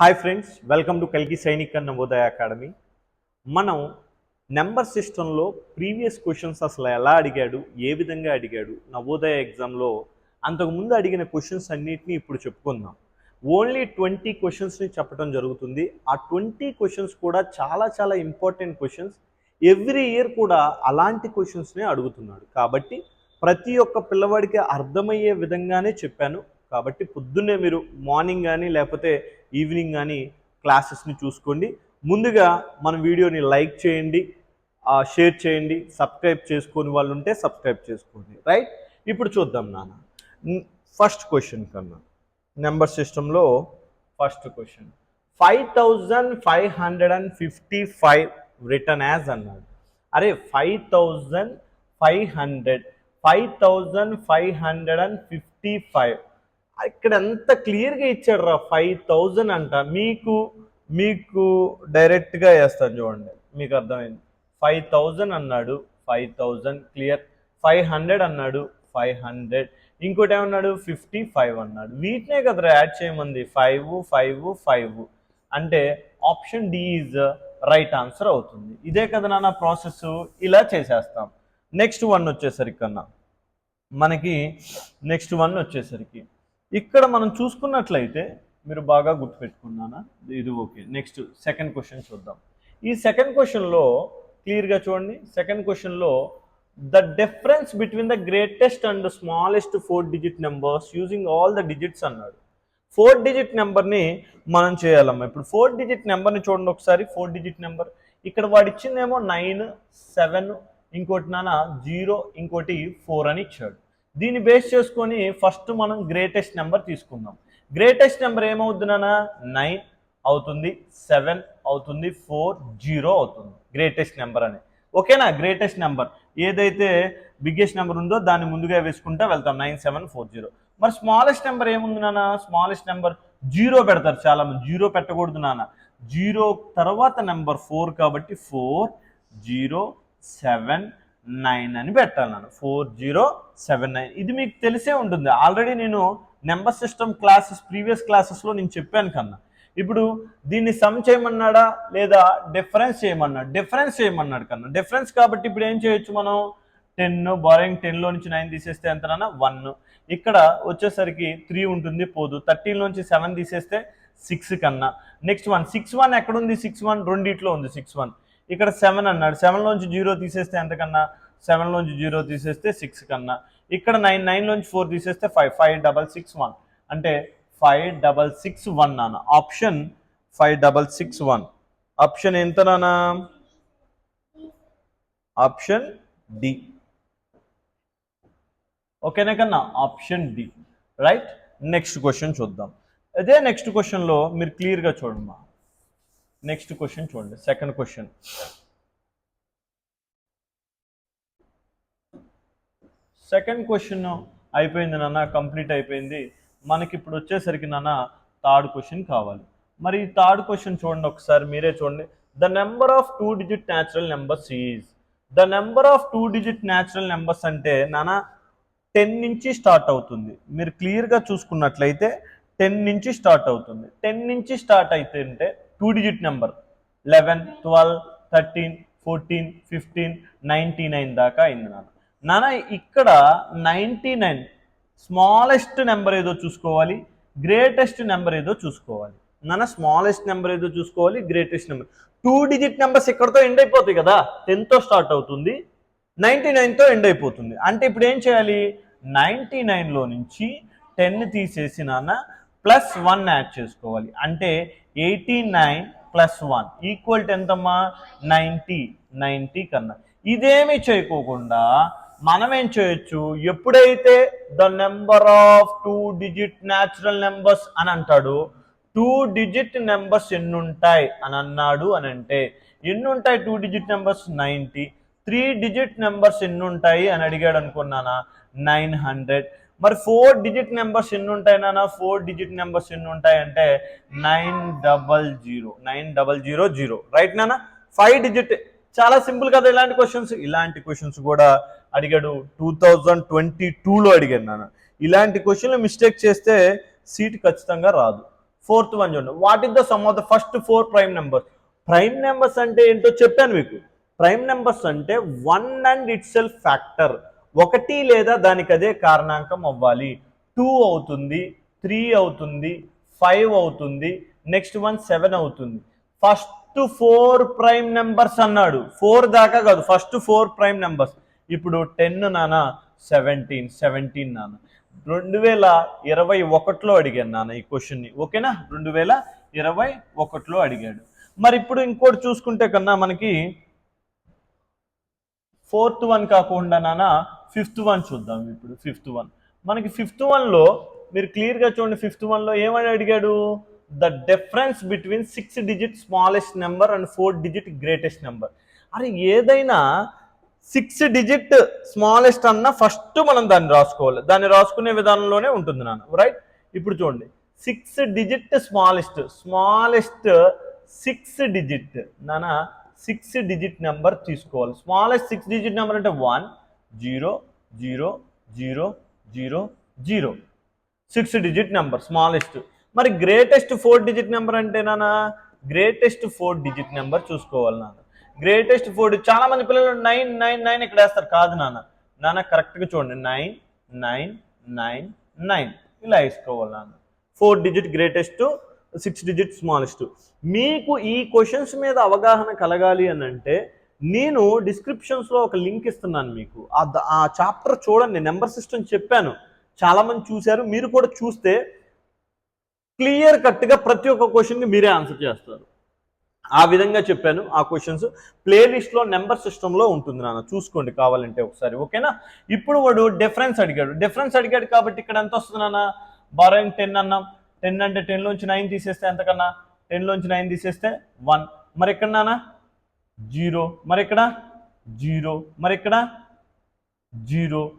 Hi friends welcome to కల్కి సైనిక్ అన్న Navodaya academy మనం నెంబర్ సిస్టంలో ప్రీవియస్ క్వశ్చన్స్ అసలు ఎలా అడిగాడు ఏ విధంగా అడిగాడు నవోదయ ఎగ్జామ్లో అంతకుముందు అడిగిన క్వశ్చన్స్ అన్నిటిని ఇప్పుడు చెప్పుకుందాం. ఓన్లీ ట్వంటీ క్వశ్చన్స్ని చెప్పడం జరుగుతుంది. ఆ ట్వంటీ క్వశ్చన్స్ కూడా చాలా చాలా ఇంపార్టెంట్ క్వశ్చన్స్ ఎవ్రీ ఇయర్ కూడా అలాంటి క్వశ్చన్స్నే అడుగుతున్నాడు. కాబట్టి ప్రతి ఒక్క పిల్లవాడికి అర్థమయ్యే విధంగానే చెప్పాను. కాబట్టి పొద్దున్నే మీరు మార్నింగ్ కానీ లేకపోతే ఈవినింగ్ కానీ క్లాసెస్ని చూసుకోండి. ముందుగా మన వీడియోని లైక్ చేయండి షేర్ చేయండి సబ్స్క్రైబ్ చేసుకొని వాళ్ళు ఉంటే సబ్స్క్రైబ్ చేసుకోండి. రైట్? ఇప్పుడు చూద్దాం నాన్న. ఫస్ట్ క్వశ్చన్ కన్నా. నెంబర్ సిస్టంలో first question. Five thousand five hundred and fifty five return as అన్నాడు. అరే five thousand five hundred five thousand five hundred and fifty five ఇక్కడ ఎంత క్లియర్గా ఇచ్చాడు రా ఫైవ్ థౌజండ్ అంట. మీకు మీకు డైరెక్ట్గా వేస్తాను చూడండి మీకు అర్థమైంది. ఫైవ్ థౌజండ్ అన్నాడు five thousand clear five hundred అన్నాడు ఫైవ్ హండ్రెడ్ ఇంకోటి ఏమన్నాడు? ఫిఫ్టీ ఫైవ్ అన్నాడు. వీటినే కదరా యాడ్ చేయమంది? ఫైవ్ ఫైవ్ ఫైవ్ అంటే option D is right answer అవుతుంది. ఇదే కదా నాన్న ప్రాసెస్ ఇలా చేసేస్తాం. నెక్స్ట్ వన్ వచ్చేసరికి కన్నా మనకి నెక్స్ట్ వన్ వచ్చేసరికి. ఇక్కడ మనం చూసుకున్నట్లయితే మీరు బాగా గుర్తుపెట్టుకున్నానా? ఇది ఓకే. నెక్స్ట్ సెకండ్ క్వశ్చన్ చూద్దాం. ఈ సెకండ్ క్వశ్చన్లో క్లియర్గా చూడండి. సెకండ్ క్వశ్చన్లో the difference between the greatest and smallest four digit numbers using all the digits అన్నాడు. ఫోర్ డిజిట్ నెంబర్ని మనం చేయాలమ్మా. ఇప్పుడు ఫోర్ డిజిట్ నెంబర్ని చూడండి ఒకసారి. ఫోర్ డిజిట్ నెంబర్ ఇక్కడ వాడు ఇచ్చిందేమో నైన్ సెవెన్ ఇంకోటి నాన్న జీరో ఇంకోటి ఫోర్ అని ఇచ్చాడు. దీన్ని బేస్ చేసుకొని ఫస్ట్ మనం గ్రేటెస్ట్ నెంబర్ తీసుకుందాం. గ్రేటెస్ట్ నెంబర్ ఏమవుతుందన్నా నాన్న? నైన్ అవుతుంది సెవెన్ అవుతుంది ఫోర్ జీరో అవుతుంది. గ్రేటెస్ట్ నెంబర్ అని. ఓకేనా? గ్రేటెస్ట్ నెంబర్ ఏదైతే బిగ్గెస్ట్ నెంబర్ ఉందో దాన్ని ముందుగా వేసుకుంటా వెళ్తాం. నైన్ సెవెన్ ఫోర్ జీరో మరి స్మాలెస్ట్ నెంబర్ ఏముంది నాన్న? స్మాలెస్ట్ నెంబర్ జీరో పెడతారు చాలా మంది జీరో పెట్టకూడదు నాన్న. జీరో తర్వాత నెంబర్ ఫోర్ కాబట్టి ఫోర్ జీరో సెవెన్ నైన్ అని పెట్టాలి నాన్న. Four zero seven nine. ఇది మీకు తెలిసే ఉంటుంది. ఆల్రెడీ నేను నెంబర్ సిస్టమ్ క్లాసెస్ ప్రీవియస్ క్లాసెస్లో నేను చెప్పాను కన్నా. ఇప్పుడు దీన్ని సమ్ చేయమన్నాడా లేదా డిఫరెన్స్ చేయమన్నాడు? డిఫరెన్స్ చేయమన్నాడు కన్నా. డిఫరెన్స్ కాబట్టి ఇప్పుడు ఏం చేయొచ్చు మనం? టెన్ బారింగ్ టెన్లో నుంచి నైన్ తీసేస్తే ఎంతనన్నా వన్. ఇక్కడ వచ్చేసరికి త్రీ ఉంటుంది పోదు. థర్టీన్లోంచి సెవెన్ తీసేస్తే సిక్స్ కన్నా. Next one. సిక్స్ వన్ ఎక్కడుంది? Six one. రెండిట్లో ఉంది సిక్స్ వన్. ఇక్కడ సెవెన్ అన్నాడు. సెవెన్లోంచి జీరో తీసేస్తే ఎంత కన్నా సెవెన్లోంచి జీరో తీసేస్తే సిక్స్ కన్నా. ఇక్కడ నైన్ నైన్లోంచి ఫోర్ తీసేస్తే five five double six one. అంటే ఫైవ్ డబల్ సిక్స్ వన్ నాన్న. Option five double six one. Option ఎంత నాన్న? Option D. ఓకేనా కన్నా? Option D. Right? Next question చూద్దాం. అదే నెక్స్ట్ క్వశ్చన్లో మీరు క్లియర్గా చూడమ్మా. నెక్స్ట్ క్వశ్చన్ చూడండి. సెకండ్ క్వశ్చన్ సెకండ్ క్వశ్చన్ అయిపోయింది నాన్న కంప్లీట్ అయిపోయింది. మనకి ఇప్పుడు వచ్చేసరికి నాన్న థర్డ్ క్వశ్చన్ కావాలి. మరి ఈ థర్డ్ క్వశ్చన్ చూడండి ఒకసారి మీరే చూడండి. The number of two digit natural numbers is the number of two digit natural numbers అంటే నాన్న టెన్ నుంచి స్టార్ట్ అవుతుంది. మీరు క్లియర్గా చూసుకున్నట్లయితే టెన్ నుంచి స్టార్ట్ అవుతుంది. టెన్ నుంచి స్టార్ట్ అయితే అంటే two digit number eleven twelve thirteen fourteen fifteen ninety nine దాకా అయింది నాన్న. నాన్న ఇక్కడ నైంటీ నైన్ స్మాలెస్ట్ నెంబర్ ఏదో చూసుకోవాలి గ్రేటెస్ట్ నెంబర్ ఏదో చూసుకోవాలి. నాన్న స్మాలెస్ట్ నెంబర్ ఏదో చూసుకోవాలి greatest number two digit numbers ఇక్కడతో ఎండ్ అయిపోతాయి కదా టెన్తో స్టార్ట్ అవుతుంది నైంటీ నైన్తో ఎండ్ అయిపోతుంది. అంటే ఇప్పుడు ఏం చేయాలి? నైంటీ నైన్లో నుంచి టెన్ తీసేసి నాన్న ప్లస్ వన్ యాడ్ చేసుకోవాలి. అంటే eighty nine plus one equal to ఎంతమ్మా? నైంటీ నైంటీ కన్నా. ఇదేమి చేయకోకుండా మనం ఏం చేయొచ్చు? ఎప్పుడైతే the number of two digit natural numbers అని అంటాడు టూ డిజిట్ నెంబర్స్ ఎన్నుంటాయి అని అన్నాడు అని అంటే ఎన్నుంటాయి two digit numbers? Ninety. Three digit numbers ఎన్నుంటాయి అని అడిగాడు అనుకున్నానా? Nine hundred. మరి ఫోర్ డిజిట్ నెంబర్స్ ఎన్ని ఉంటాయి నాన్న? ఫోర్ డిజిట్ నెంబర్స్ ఎన్ని ఉంటాయంటే nine double zero nine double zero zero right నాన్న? ఫైవ్ డిజిట్ చాలా సింపుల్ కదా ఇలాంటి క్వశ్చన్స్ ఇలాంటి క్వశ్చన్స్ కూడా అడిగాడు. టూ థౌజండ్ ట్వంటీ టూలో అడిగాడు నాన్న. ఇలాంటి క్వశ్చన్లు మిస్టేక్ చేస్తే సీట్ ఖచ్చితంగా రాదు. ఫోర్త్ వన్ చూడండి. What is the sum of the first four prime numbers prime numbers అంటే ఏంటో చెప్పాను మీకు. ప్రైమ్ నెంబర్స్ అంటే one and itself factor ఒకటి లేదా దానికి అదే కారణాంకం అవ్వాలి. టూ అవుతుంది త్రీ అవుతుంది ఫైవ్ అవుతుంది నెక్స్ట్ వన్ సెవెన్ అవుతుంది. ఫస్ట్ ఫోర్ ప్రైమ్ నెంబర్స్ అన్నాడు. ఫోర్ దాకా కాదు ఫస్ట్ ఫోర్ ప్రైమ్ నెంబర్స్. ఇప్పుడు టెన్ నాన్న సెవెంటీన్ సెవెంటీన్ నాన్న రెండు వేల ఇరవై ఒకటిలో అడిగాను నాన్న ఈ క్వశ్చన్ని. ఓకేనా? రెండు వేల ఇరవై ఒకటిలో అడిగాడు. మరి ఇప్పుడు ఇంకోటి చూసుకుంటే కన్నా మనకి ఫోర్త్ వన్ కాకుండా నాన్న ఫిఫ్త్ వన్ చూద్దాం ఇప్పుడు ఫిఫ్త్ వన్. మనకి ఫిఫ్త్ వన్లో మీరు క్లియర్గా చూడండి ఫిఫ్త్ వన్లో ఏమని అడిగాడు? The difference between six digit smallest number and four digit greatest number. అరే ఏదైనా సిక్స్ డిజిట్ స్మాలెస్ట్ అన్న ఫస్ట్ మనం దాన్ని రాసుకోవాలి. దాన్ని రాసుకునే విధానంలోనే ఉంటుంది నాన్న రైట్ ఇప్పుడు చూడండి six digit smallest smallest six digit. నాన్న సిక్స్ డిజిట్ నెంబర్ తీసుకోవాలి. స్మాలెస్ట్ సిక్స్ డిజిట్ నెంబర్ అంటే one zero zero zero zero zero. Six digit number smallest మరి గ్రేటెస్ట్ ఫోర్ డిజిట్ నెంబర్ అంటే నాన్న? గ్రేటెస్ట్ ఫోర్ డిజిట్ నెంబర్ చూసుకోవాలి నాన్న. Greatest four చాలా మంది పిల్లలు నైన్ నైన్ నైన్ ఇక్కడ వేస్తారు. కాదు నాన్న. నాన్న కరెక్ట్గా చూడండి. నైన్ నైన్ నైన్ నైన్ ఇలా వేసుకోవాలి నాన్న. Four digit greatest six digit smallest మీకు ఈ క్వశ్చన్స్ మీద అవగాహన కలగాలి అని అంటే నేను డిస్క్రిప్షన్స్లో ఒక లింక్ ఇస్తున్నాను మీకు. ఆ ఆ చాప్టర్ చూడండి నెంబర్ సిస్టమ్ చెప్పాను. చాలామంది చూశారు. మీరు కూడా చూస్తే క్లియర్ కట్గా ప్రతి ఒక్క క్వశ్చన్కి మీరే ఆన్సర్ చేస్తారు. ఆ విధంగా చెప్పాను ఆ క్వశ్చన్స్ ప్లేలిస్ట్లో నెంబర్ సిస్టంలో ఉంటుంది నాన్న. చూసుకోండి కావాలంటే ఒకసారి. ఓకేనా ఇప్పుడు వాడు డిఫరెన్స్ అడిగాడు. డిఫరెన్స్ అడిగాడు కాబట్టి ఇక్కడ ఎంత వస్తుంది నాన్న? బారోయింగ్ టెన్ అన్నాం. టెన్ అంటే టెన్లోంచి నైన్ తీసేస్తే ఎంతకన్నా? టెన్లోంచి నైన్ తీసేస్తే వన్ మరి ఎక్కడ నాన్న? జీరో. మరి ఇక్కడ జీరో. మరి ఇక్కడ జీరో.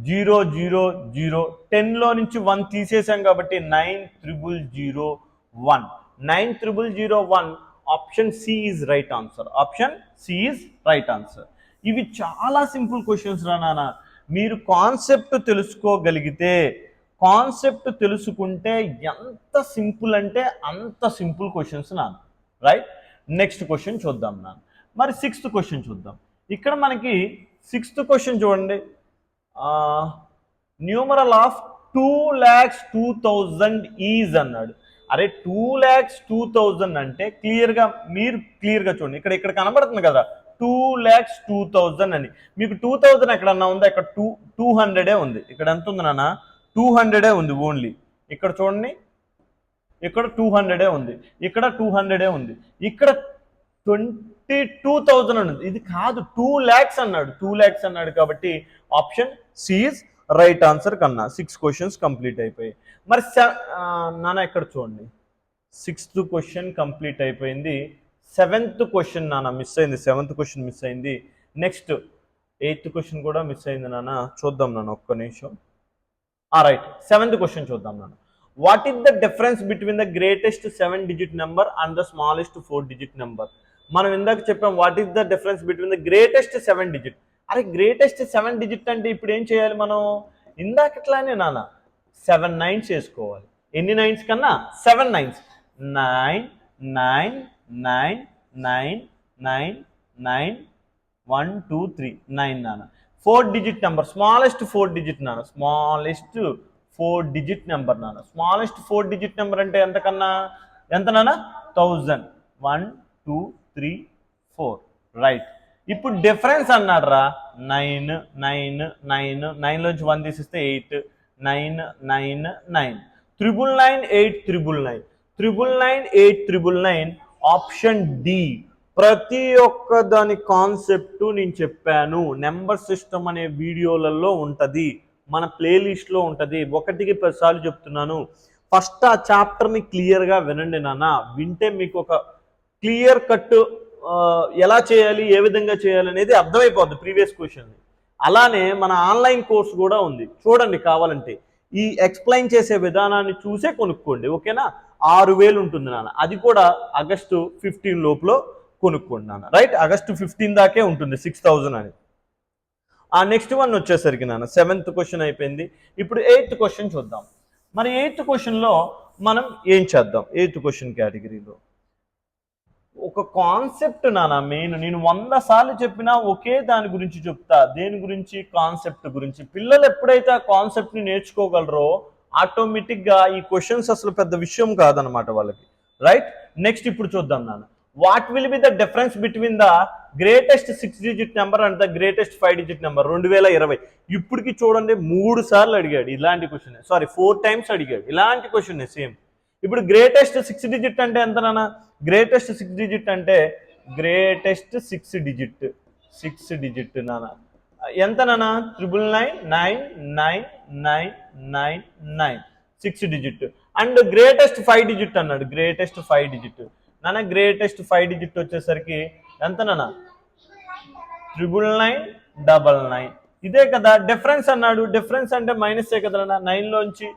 Zero zero zero. టెన్లో నుంచి వన్ తీసేసాం కాబట్టి nine triple zero one. Nine triple zero one option C is right answer. Option C is right answer. ఇవి చాలా సింపుల్ క్వశ్చన్స్ రా నాన్న. మీరు కాన్సెప్ట్ తెలుసుకోగలిగితే కాన్సెప్ట్ తెలుసుకుంటే ఎంత సింపుల్ అంటే అంత సింపుల్ క్వశ్చన్స్ నాన్న. రైట్? నెక్స్ట్ క్వశ్చన్ చూద్దాం నాన్న. మరి సిక్స్త్ క్వశ్చన్ చూద్దాం. ఇక్కడ మనకి సిక్స్త్ క్వశ్చన్ చూడండి. Numeral of two lakhs two thousand is అన్నాడు. అరే టూ ల్యాక్స్ టూ థౌజండ్ అంటే క్లియర్గా మీరు క్లియర్గా చూడండి. ఇక్కడ ఇక్కడ కనబడుతుంది కదా. టూ ల్యాక్స్ టూ థౌజండ్ అని. మీకు టూ థౌజండ్ ఎక్కడన్నా ఉందా? ఇక్కడ టూ టూ హండ్రెడే ఉంది. ఇక్కడ ఎంత ఉంది నాన్న? టూ హండ్రెడే ఉంది ఓన్లీ ఇక్కడ చూడండి. ఇక్కడ టూ హండ్రెడే ఉంది. ఇక్కడ టూ హండ్రెడే ఉంది. ఇక్కడ ట్వంటీ టూ థౌజండ్ ఉంది ఇది కాదు టూ ల్యాక్స్ అన్నాడు. టూ ల్యాక్స్ అన్నాడు కాబట్టి option C is right answer కన్నా. సిక్స్ క్వశ్చన్స్ కంప్లీట్ అయిపోయాయి. మరి నాన్న ఇక్కడ చూడండి? సిక్స్త్ క్వశ్చన్ కంప్లీట్ అయిపోయింది. సెవెంత్ క్వశ్చన్ నాన్న మిస్ అయింది. సెవెంత్ క్వశ్చన్ మిస్ అయింది. నెక్స్ట్ ఎయిత్ క్వశ్చన్ కూడా మిస్ అయింది నాన్న. చూద్దాం నాన్న ఒక్క నిమిషం. ఆ రైట్ సెవెంత్ క్వశ్చన్ చూద్దాం నాన్న. What is the difference between the greatest seven digit number and the smallest four digit number మనం ఇందాక చెప్పాం what is the difference between the greatest seven digit అరే గ్రేటెస్ట్ సెవెన్ డిజిట్ అంటే ఇప్పుడు ఏం చేయాలి మనం? ఇందాకట్లానే నాన్న సెవెన్ నైన్స్ వేసుకోవాలి ఎన్ని నైన్స్ కన్నా? Seven nines nine nine nine nine nine nine one two three nine నాన్న. Four digit number smallest four digit నాన్న. స్మాలెస్ట్ ఫోర్ డిజిట్ నెంబర్ నాన్న. స్మాలెస్ట్ ఫోర్ డిజిట్ నెంబర్ అంటే ఎంతకన్నా ఎంత నాన్న? Thousand one two three four right ఇప్పుడు difference అన్నాడు రా నైన్ నైన్ నైన్ నైన్లోంచి one తీసిస్తే eight nine nine nine triple nine eight triple nine triple nine eight triple nine option D ప్రతి ఒక్క దాని కాన్సెప్ట్ నేను చెప్పాను. నెంబర్ సిస్టమ్ అనే వీడియోలలో ఉంటుంది. మన ప్లేలిస్ట్లో ఉంటుంది. ఒకటికి పదిసార్లు చెప్తున్నాను. ఫస్ట్ ఆ చాప్టర్ని క్లియర్గా వినండి నాన్న. వింటే మీకు ఒక క్లియర్ కట్ ఎలా చేయాలి ఏ విధంగా చేయాలి అనేది అర్థమైపోద్ది ప్రీవియస్ క్వశ్చన్ అలానే మన ఆన్లైన్ కోర్స్ కూడా ఉంది. చూడండి కావాలంటే. ఈ ఎక్స్ప్లెయిన్ చేసే విధానాన్ని చూసే కొనుక్కోండి ఓకేనా? ఆరు వేలు ఉంటుంది నాన్న. అది కూడా ఆగస్టు ఫిఫ్టీన్ లోపల కొనుక్కోండి నాన్న. రైట్? ఆగస్టు ఫిఫ్టీన్ దాకే ఉంటుంది సిక్స్ థౌజండ్ అని ఆ నెక్స్ట్ వన్ వచ్చేసరికి నాన్న సెవెంత్ క్వశ్చన్ అయిపోయింది. ఇప్పుడు ఎయిత్ క్వశ్చన్ చూద్దాం. మరి ఎయిత్ క్వశ్చన్లో మనం ఏం చేద్దాం? ఎయిత్ క్వశ్చన్ కేటగిరీలో. ఒక కాన్సెప్ట్ నానా మెయిన్ నేను వంద సార్లు చెప్పినా ఒకే దాని గురించి చెప్తా. దేని గురించి? కాన్సెప్ట్ గురించి. పిల్లలు ఎప్పుడైతే ఆ కాన్సెప్ట్ని నేర్చుకోగలరో ఆటోమేటిక్గా ఈ క్వశ్చన్స్ అసలు పెద్ద విషయం కాదనమాట వాళ్ళకి. రైట్ నెక్స్ట్ ఇప్పుడు చూద్దాం నాన్న. What will be the difference between the greatest six digit number and the greatest five digit number రెండు వేల ఇరవై. ఇప్పటికి చూడండి మూడు సార్లు అడిగాడు ఇలాంటి క్వశ్చన్ సారీ ఫోర్ టైమ్స్ అడిగాడు. ఇలాంటి క్వశ్చన్ సేమ్ ఇప్పుడు గ్రేటెస్ట్ సిక్స్ డిజిట్ అంటే ఎంత నాన్న? గ్రేటెస్ట్ సిక్స్ డిజిట్ అంటే greatest six digit six digit నాన్న. ఎంత నాన్న? Triple nine nine nine nine nine nine six digit and greatest five digit అన్నాడు. గ్రేటెస్ట్ ఫైవ్ డిజిట్ నాన్న గ్రేటెస్ట్ ఫైవ్ డిజిట్ వచ్చేసరికి ఎంత నాన్న? ట్రిపుల్ నైన్ డబల్ నైన్ ఇదే కదా డిఫరెన్స్ అన్నాడు. డిఫరెన్స్ అంటే మైనస్ కదా నైన్లోంచి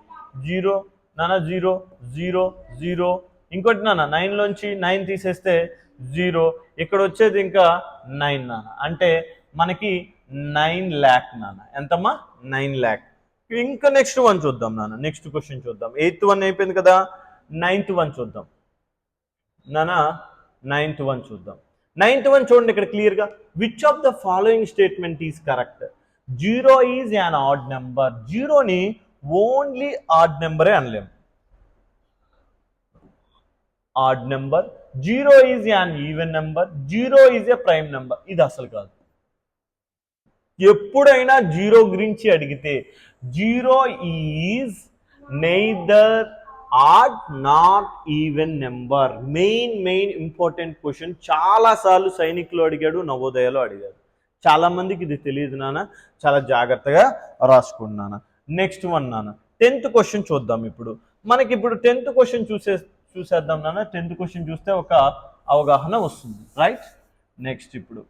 జీరో నాన్న జీరో జీరో జీరో ఇంకోటి నాన్న నైన్లోంచి నైన్ తీసేస్తే జీరో ఇక్కడ వచ్చేది ఇంకా నైన్ నాన్న. అంటే మనకి నైన్ ల్యాక్ నాన్న. ఎంతమ్మా? నైన్ ల్యాక్ ఇంకా నెక్స్ట్ వన్ చూద్దాం నాన్న. నెక్స్ట్ క్వశ్చన్ చూద్దాం. ఎయిత్ వన్ అయిపోయింది కదా? నైన్త్ వన్ చూద్దాం. నానా నైన్త్ వన్ చూద్దాం. నైన్త్ వన్ చూడండి ఇక్కడ క్లియర్గా which of the following statement is correct zero is an odd number జీరోని only odd నెంబరే అనలేం. Odd number zero is an even number zero is a prime number. ఇది అసలు కాదు. ఎప్పుడైనా జీరో గురించి అడిగితే zero is neither odd not even number. Main main important question చాలాసార్లు సైనికులు అడిగాడు నవోదయలో అడిగాడు. చాలా మందికి ఇది తెలియదు నాన్న. చాలా జాగ్రత్తగా రాసుకున్నాను. నెక్స్ట్ వన్ నాన్న. టెన్త్ క్వశ్చన్ చూద్దాం ఇప్పుడు. మనకి ఇప్పుడు టెన్త్ క్వశ్చన్ చూసే చూసేద్దాం నాన్న. టెన్త్ క్వశ్చన్ చూస్తే ఒక అవగాహన వస్తుంది. రైట్ నెక్స్ట్ ఇప్పుడు.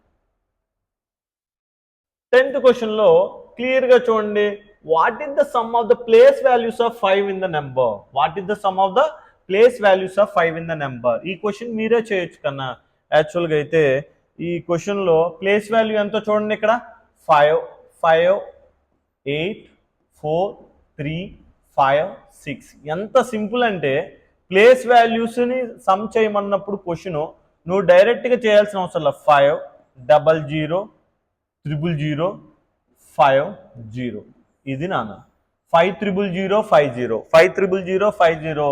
టెన్త్ క్వశ్చన్లో క్లియర్గా చూడండి. What is the sum of the place values of five in the number what is the sum of the place values of five in the number ఈ question మీరే చేయొచ్చు కన్నా. యాక్చువల్గా అయితే ఈ క్వశ్చన్లో ప్లేస్ వాల్యూ ఎంతో చూడండి ఇక్కడ. Five five eight four three five six ఎంత సింపుల్ అంటే ప్లేస్ వాల్యూస్ని సమ్ చేయమన్నప్పుడు క్వశ్చన్ నువ్వు డైరెక్ట్గా చేయాల్సిన అవసరం లేదు. Five double zero triple zero five zero ఇది నాన్న. Five triple zero five zero five triple zero five zero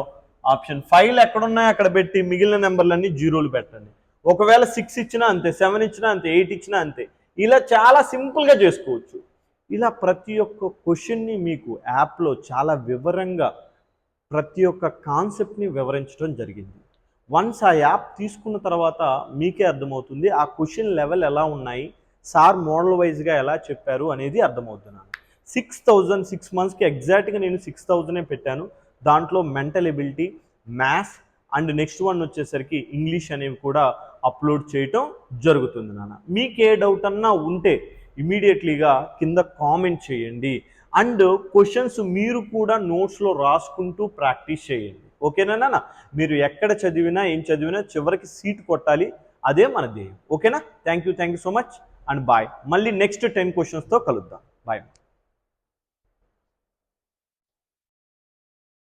option five ఎక్కడున్నాయో అక్కడ పెట్టి మిగిలిన నెంబర్లన్నీ జీరోలు పెట్టండి. ఒకవేళ సిక్స్ ఇచ్చినా అంతే సెవెన్ ఇచ్చినా అంతే ఎయిట్ ఇచ్చినా అంతే. ఇలా చాలా సింపుల్గా చేసుకోవచ్చు. ఇలా ప్రతి ఒక్క క్వశ్చన్ని మీకు యాప్లో చాలా వివరంగా ప్రతి ఒక్క కాన్సెప్ట్ని వివరించడం జరిగింది. వన్స్ ఆ యాప్ తీసుకున్న తర్వాత మీకే అర్థమవుతుంది ఆ క్వశ్చన్ లెవెల్ ఎలా ఉన్నాయి సార్ మోడల్ వైజ్గా ఎలా చెప్పారు అనేది అర్థమవుతున్నాను సిక్స్ థౌజండ్ సిక్స్ మంత్స్కి ఎగ్జాక్ట్గా నేను సిక్స్ థౌజండే పెట్టాను. దాంట్లో mental ability maths and next one వచ్చేసరికి ఇంగ్లీష్ అనేవి కూడా అప్లోడ్ చేయటం జరుగుతుంది నాన్న. మీకు ఏ డౌట్ అన్నా ఉంటే ఇమీడియట్లీగా కింద కామెంట్ చేయండి. అండ్ క్వశ్చన్స్ మీరు కూడా నోట్స్లో రాసుకుంటూ ప్రాక్టీస్ చేయండి. ఓకేనా నాన్న? మీరు ఎక్కడ చదివినా ఏం చదివినా చివరికి సీట్ కొట్టాలి. అదే మన ధ్యేయం. ఓకేనా? Thank you thank you so much and bye మళ్ళీ నెక్స్ట్ టెన్ క్వశ్చన్స్తో కలుద్దాం. బాయ్